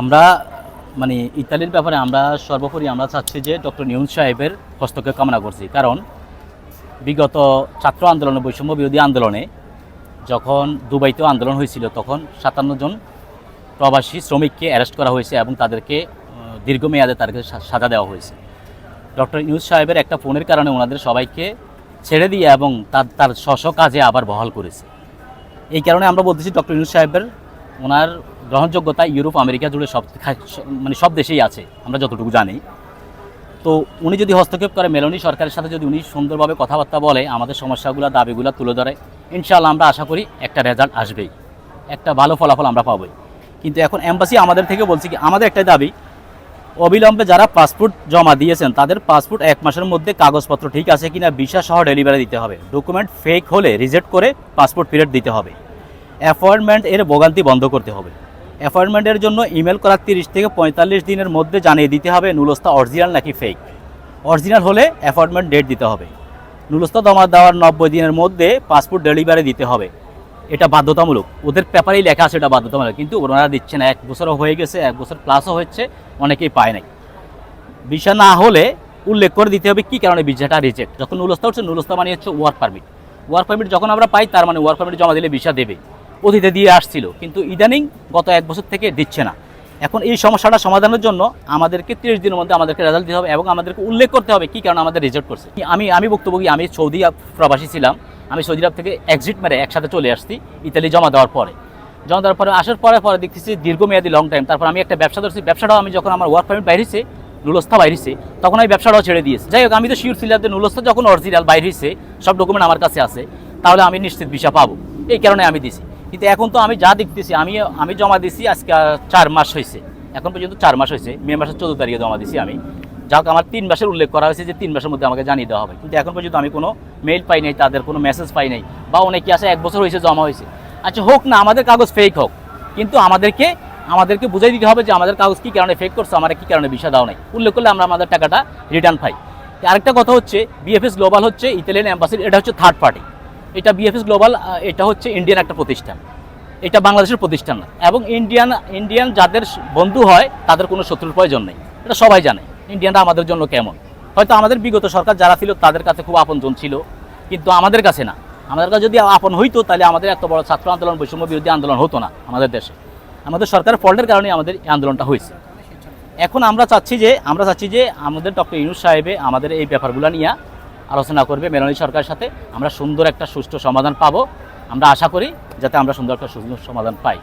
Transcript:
আমরা মানে ইতালির ব্যাপারে আমরা সর্বোপরি আমরা চাচ্ছি যে ডক্টর নিউজ সাহেবের হস্তক্ষেপ কামনা করছি। কারণ বিগত ছাত্র আন্দোলনে, বৈষম্য বিরোধী আন্দোলনে যখন দুবাইতেও আন্দোলন হয়েছিল, তখন সাতান্ন জন প্রবাসী শ্রমিককে অ্যারেস্ট করা হয়েছে এবং তাদেরকে দীর্ঘমেয়াদে তাদেরকে সাজা দেওয়া হয়েছে। ডক্টর নিউজ সাহেবের একটা ফোনের কারণে ওনাদের সবাইকে ছেড়ে দিয়ে এবং তার তার স্ব কাজে আবার বহাল করেছে। এই কারণে আমরা বলতেছি ডক্টর ইউনুস সাহেবের, ওনার গ্রহণযোগ্যতা ইউরোপ, আমেরিকা জুড়ে সব মানে সব দেশেই আছে, আমরা যতটুকু জানি। তো উনি যদি হস্তক্ষেপ করে, মেলনি সরকারের সাথে যদি উনি সুন্দরভাবে কথাবার্তা বলে, আমাদের সমস্যাগুলো, দাবিগুলো তুলে ধরে, ইনশাআল্লাহ আমরা আশা করি একটা রেজাল্ট আসবেই। একটা ভালো ফলাফল আমরা পাবোই। কিন্তু এখন এম্বাসি আমাদের থেকে বলছি কি, আমাদের একটাই দাবি, অবিলম্বে যারা পাসপোর্ট জমা দিয়েছেন, তাদের পাসপোর্ট এক মাসের মধ্যে কাগজপত্র ঠিক আছে কিনা ভিসা সহ ডেলিভারি দিতে হবে। ডকুমেন্ট ফেক হলে রিজেক্ট করে পাসপোর্ট পিরিয়ড দিতে হবে। অ্যাপয়েন্টমেন্ট এর ভোগান্তি বন্ধ করতে হবে। অ্যাপয়েন্টমেন্টের জন্য ইমেল করার তিরিশ থেকে পঁয়তাল্লিশ দিনের মধ্যে জানিয়ে দিতে হবে নুলস্তা অরিজিনাল নাকি ফেক অরিজিনাল হলে অ্যাপয়েন্টমেন্ট ডেট দিতে হবে। নুলস্তা জমা দেওয়ার নব্বই দিনের মধ্যে পাসপোর্ট ডেলিভারি দিতে হবে। এটা বাধ্যতামূলক। ওদের পেপারেই লেখা আছে এটা বাধ্যতামূলক। কিন্তু ওনারা দিচ্ছে না। এক বছরও হয়ে গেছে, এক বছর প্লাসও হচ্ছে। অনেকেই পায় নাই। ভিসা না হলে উল্লেখ করে দিতে হবে কি কারণে ভিসাটা রিজেক্ট যখন নুলস্তা হচ্ছে নুলস্তা মানে হচ্ছে ওয়ার্ক পারমিট ওয়ার্ক পারমিট যখন আমরা পাই, তার মানে ওয়ার্ক পারমিট জমা দিলে ভিসা দেবে। অতীতে দিয়ে আসছিল, কিন্তু ইদানিং গত এক বছর থেকে দিচ্ছে না। এখন এই সমস্যাটা সমাধানের জন্য আমাদেরকে তিরিশ দিনের মধ্যে আমাদেরকে রেজাল্ট দিতে হবে এবং আমাদেরকে উল্লেখ করতে হবে কি কারণে আমাদের রিজেক্ট করছে। আমি আমি বক্তব্য আমি সৌদি প্রবাসী ছিলাম, আমি সৌদি আরব থেকে এক্সিট মেরে একসাথে চলে আসছি, ইতালি জমা দেওয়ার পরে। জমা দেওয়ার পরে আসার পরে পরে দেখতেছি দীর্ঘমেয়াদী লং টাইম তারপর আমি একটা ব্যবসা ধরছি, ব্যবসাটাও আমি যখন আমার ওয়ার্ক পারমিট বাইরেছে নুলস্থা বাইরেছে তখন আমি ব্যবসাটাও ছেড়ে দিয়েছি। যাই হোক, আমি তো শিওর ছিলাম যে নুলস্থা যখন অরিজিনাল বাইরেছে সব ডকুমেন্ট আমার কাছে আছে, তাহলে আমি নিশ্চিত ভিসা পাবো। এই কারণে আমি দিছি। কিন্তু এখন তো আমি যা দেখতেছি, আমি আমি জমা দিছি আজকে চার মাস হয়েছে। এখন পর্যন্ত চার মাস হয়েছে, মে মাসের চোদ্দ তারিখে জমা দিছি আমি। যাক আমার তিন মাসের উল্লেখ করা হয়েছে যে তিন মাসের মধ্যে আমাকে জানিয়ে দেওয়া হবে। কিন্তু এখন পর্যন্ত আমি কোনো মেইল পাই নাই, তাদের কোনো মেসেজ পাই নাই, বা অনেকে আছে, এক বছর হয়েছে, জমা হয়েছে। আচ্ছা হোক না, আমাদের কাগজ ফেক হোক। কিন্তু আমাদেরকে আমাদেরকে বুঝাই দিতে হবে যে আমাদের কাগজ কী কারণে ফেক করছে, আমার কী কারণে ভিসা দাও নাই। উল্লেখ করলে আমরা আমাদের টাকাটা রিটার্ন পাই। আরেকটা কথা হচ্ছে বিএফএস গ্লোবাল হচ্ছে ইতালিয়ান অ্যাম্বাসির এটা হচ্ছে থার্ড পার্টি এটা বিএফএস গ্লোবাল এটা হচ্ছে ইন্ডিয়ান একটা প্রতিষ্ঠান। এটা বাংলাদেশের প্রতিষ্ঠান না। এবং ইন্ডিয়ান ইন্ডিয়ান যাদের বন্ধু হয়, তাদের কোনো শত্রুর প্রয়োজন নেই। এটা সবাই জানে ইন্ডিয়ানরা আমাদের জন্য কেমন। হয়তো আমাদের বিগত সরকার যারা ছিল, তাদের কাছে খুব আপনজন ছিল। কিন্তু আমাদের কাছে না। আমাদের কাছে যদি আপন হইতো, তাহলে আমাদের এত বড় ছাত্র আন্দোলন, বৈষম্য বিরোধী আন্দোলন হতো না আমাদের দেশে। আমাদের সরকারের ফল্টের কারণে আমাদের এই আন্দোলনটা হয়েছে। এখন আমরা চাচ্ছি যে, আমরা চাচ্ছি যে আমাদের ডক্টর ইউনুস সাহেবে আমাদের এই ব্যাপারগুলো নিয়ে আলোচনা করবে মেলানি সরকারের সাথে। আমরা সুন্দর একটা সুষ্ঠু সমাধান পাবো। আমরা আশা করি যাতে আমরা সুন্দর একটা সুন্দর সমাধান পাই।